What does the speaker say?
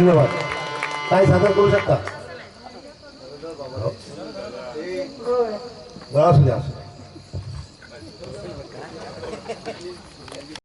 धन्यवाद. काय सादर करू शकता? हो. बरं द्या असू द्या